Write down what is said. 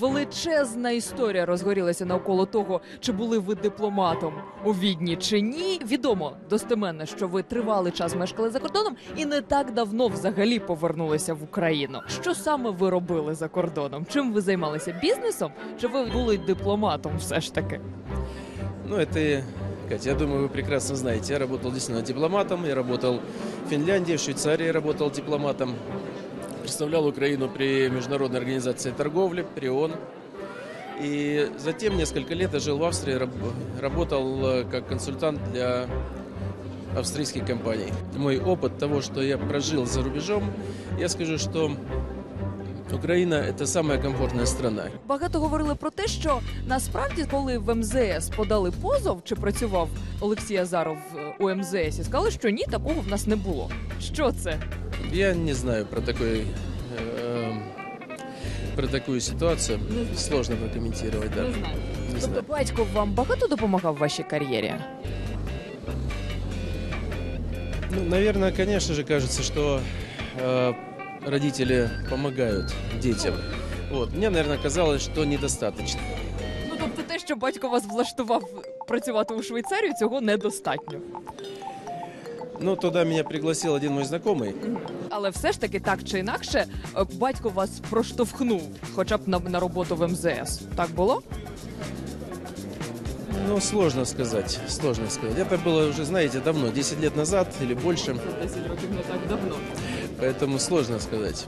Величезна історія розгорілася навколо того, чи були ви дипломатом у Відні чи ні. Відомо достеменно, що ви тривалий час мешкали за кордоном і не так давно взагалі повернулися в Україну. Що саме ви робили за кордоном? Чим ви займалися бізнесом? Чи ви були дипломатом? Все ж таки? Ну, это, Катя, я думаю, вы прекрасно знаете. Я работал действительно дипломатом, я работал в Финляндии, в Швейцарии работал дипломатом Представлял Украину при Международной организации торговли, при ООН. И затем несколько лет я жил в Австрии, раб- работал э, как консультант для австрийских компаний. Мой опыт того, что я прожил за рубежом, я скажу, что Украина – это самая комфортная страна. Багато говорили про те, що насправді, коли в МЗС подали позов, чи працював Олексій Азаров е, у МЗС, і сказали, що ні, такого в нас не було. Що це? Я не знаю про такой э, про такую ситуацию. Сложно прокомментировать, да. знаю. Не Тобто знаю. батько вам багато допомагав в вашій кар'єрі? Ну, наверное, конечно же, кажется, что э, родители помогают детям. Вот. Мне, наверное, казалось, что недостаточно. Ну тобто, те, що батько вас влаштував працювати у Швейцарію, цього недостатньо. Ну, туда меня пригласил один мой знакомый. Але все ж таки, так чи інакше, е, батько вас проштовхнув, хоча б на, на роботу в МЗС. Так було? Ну, сложно сказать, сложно сказать. Это было уже, знаете, давно, 10 лет назад или больше, 10 років не так давно. поэтому сложно сказать.